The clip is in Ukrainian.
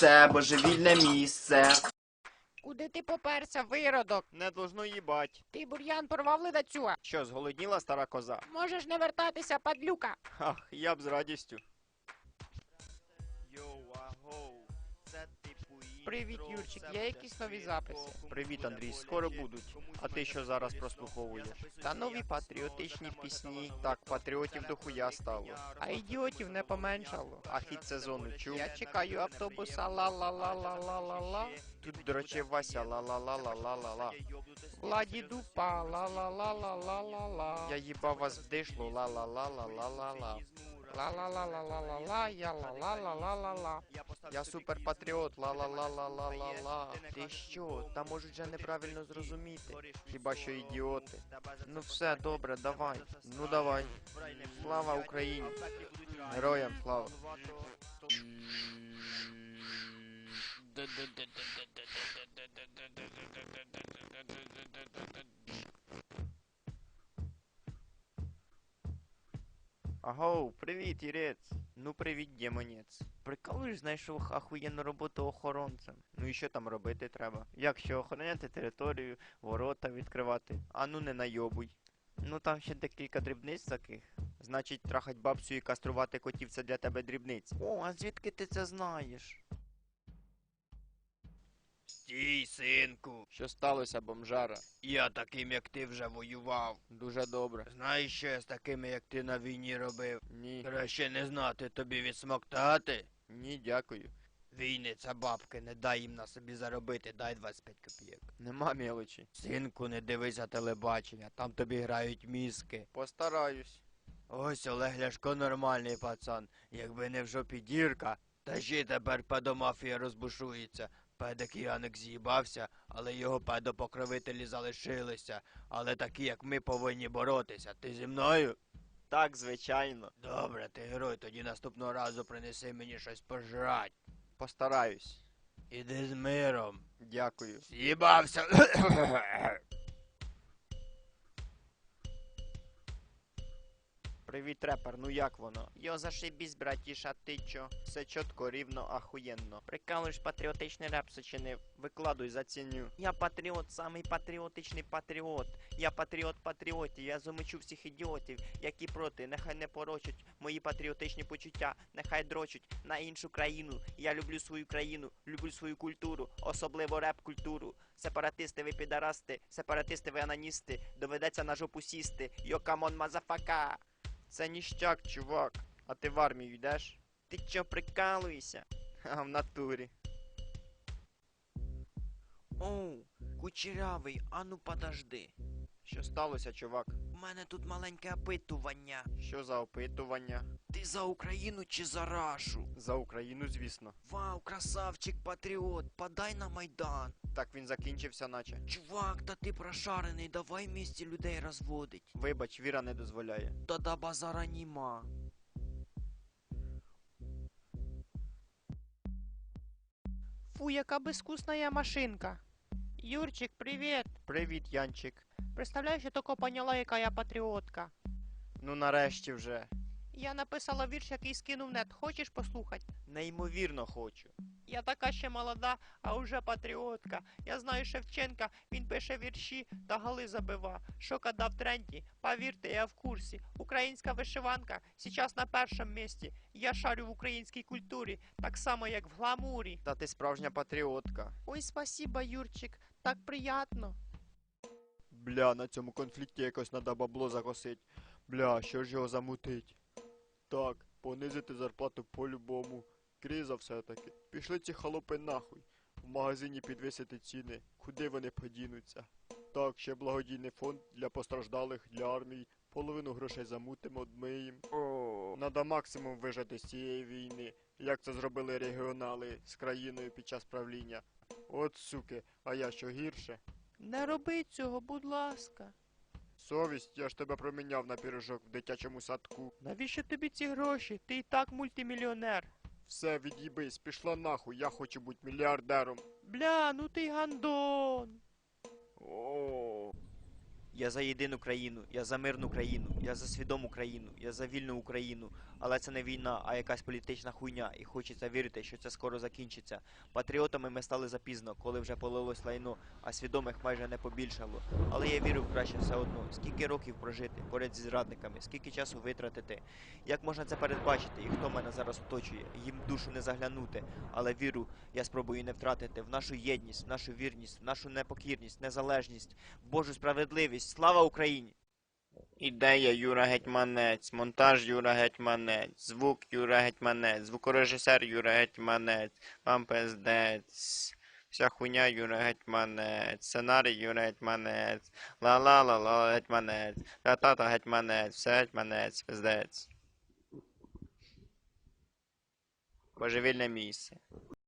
це божевільне місце. Куди ти поперся, виродок? Не должно їбать. Ти бур'ян порвав ледацю. Що, зголодніла стара коза? Можеш не вертатися, падлюка. Ах, я б з радістю. Привіт, Юрчик, є якісь нові записи? Привіт, Андрій, скоро будуть. А ти що зараз прослуховуєш? Та нові патріотичні пісні. Так, патріотів дохуя стало. А ідіотів не поменшало. А хід сезону чув? Я чекаю автобуса ла-ла-ла-ла-ла-ла-ла. Тут, до речі, Вася ла-ла-ла-ла-ла-ла-ла. Владі дупа ла-ла-ла-ла-ла-ла-ла. Я їбав вас в дишлу ла-ла-ла-ла-ла-ла-ла. Ла-ла-ла-ла-ла-ла, я ла-ла-ла-ла-ла-ла. Я суперпатріот, ла-ла-ла-ла-ла-ла-ла. Ти що? Та можуть же неправильно зрозуміти. Хіба що ідіоти. Ну все, добре, давай. Ну давай. Слава Україні. Героям слава. Агоу, привіт, Ірець. Ну привіт, демонець. Прикалуєш, знайшов ахуєнну роботу охоронцем. Ну і що там робити треба? Як що охороняти територію, ворота відкривати. А ну не найобуй. Ну там ще декілька дрібниць таких. Значить, трахать бабцю і каструвати котів це для тебе дрібниць. О, а звідки ти це знаєш? Стій, синку. Що сталося, бомжара? Я таким, як ти, вже воював. Дуже добре. Знаєш, що я з такими, як ти на війні робив? Ні. Краще не знати тобі відсмоктати? Ні, дякую. Війни це бабки, не дай їм на собі заробити, дай 25 копійок. Нема мелочі. Синку, не дивися телебачення, там тобі грають мізки. Постараюсь. Ось Олег Ляшко нормальний пацан. Якби не в жопі дірка, та ще тепер педомафія розбушується. Педик Яник з'їбався, але його педопокровителі залишилися. Але такі, як ми, повинні боротися. Ти зі мною? Так, звичайно. Добре, ти герой, тоді наступного разу принеси мені щось пожрать. Постараюсь. Іди з миром. Дякую. З'їбався. Привіт, репер, ну як воно? Йо, зашибісь, братіша, ти чо? Все чітко, рівно, ахуєнно. Прикалуєш патріотичний реп сочинив. Викладуй, заціню. Я патріот, самий патріотичний патріот. Я патріот патріотів, я замочу всіх ідіотів, які проти, нехай не порочать мої патріотичні почуття, нехай дрочать на іншу країну. Я люблю свою країну, люблю свою культуру, особливо реп-культуру. Сепаратисти, ви підарасти, сепаратисти, ви аноністи, доведеться на жопу сісти. Йо, камон, мазафака. Це ніштяк, чувак. А ти в армію йдеш? Ти чо прикалуєшся? А в натурі. Оу, кучерявий, ану подожди. Що сталося, чувак? У мене тут маленьке опитування. Що за опитування? Ти за Україну чи за Рашу? За Україну, звісно. Вау, красавчик патріот, подай на Майдан. Так він закінчився, наче. Чувак, та ти прошарений, давай в місті людей розводить. Вибач, віра не дозволяє. Тоді базара німа. Фу, яка безвкусная машинка. Юрчик, привіт. Привіт, Янчик. Представляєш, я тільки поняла, яка я патріотка. Ну нарешті вже. Я написала вірш, який скинув нет. Хочеш послухати? Неймовірно хочу. Я така ще молода, а уже патріотка. Я знаю Шевченка, він пише вірші та гали забива. Що кода в тренді, повірте, я в курсі. Українська вишиванка сейчас на першому місці. Я шарю в українській культурі, так само як в гламурі. Та ти справжня патріотка. Ой, спасибо, Юрчик, так приятно. Бля, на цьому конфлікті якось треба бабло закосить. Бля, що ж його замутить? Так, понизити зарплату по-любому. Криза все-таки. Пішли ці холопи нахуй. В магазині підвисити ціни. Куди вони подінуться? Так, ще благодійний фонд для постраждалих, для армії. Половину грошей замутимо, одмиєм. О, надо максимум вижати з цієї війни, як це зробили регіонали з країною під час правління. От суки, а я що гірше? Не роби цього, будь ласка. Совість, я ж тебе проміняв на пірожок в дитячому садку. Навіщо тобі ці гроші? Ти і так мультимільйонер. Все, від'їбись, пішла нахуй, я хочу бути мільярдером. Бля, ну ти й гандон. О. Я за єдину країну, я за мирну країну, я за свідому країну, я за вільну Україну. Але це не війна, а якась політична хуйня, і хочеться вірити, що це скоро закінчиться. Патріотами ми стали запізно, коли вже полилось лайно, а свідомих майже не побільшало. Але я вірю в краще все одно. Скільки років прожити поряд зі зрадниками, скільки часу витратити? Як можна це передбачити? І хто мене зараз оточує? Їм душу не заглянути. Але віру я спробую не втратити в нашу єдність, в нашу вірність, в нашу непокірність, незалежність, в Божу справедливість. Слава Україні! Ідея Юра Гетьманець, монтаж Юра Гетьманець, звук Юра Гетьманець, звукорежисер Юра Гетьманець, вам пиздець. Вся хуйня Юра Гетьманець, сценарій Юра Гетьманець, ла-ла-ла-ла Гетьманець, та-та-та Гетьманець, все Гетьманець, пиздець. Божевільне місце.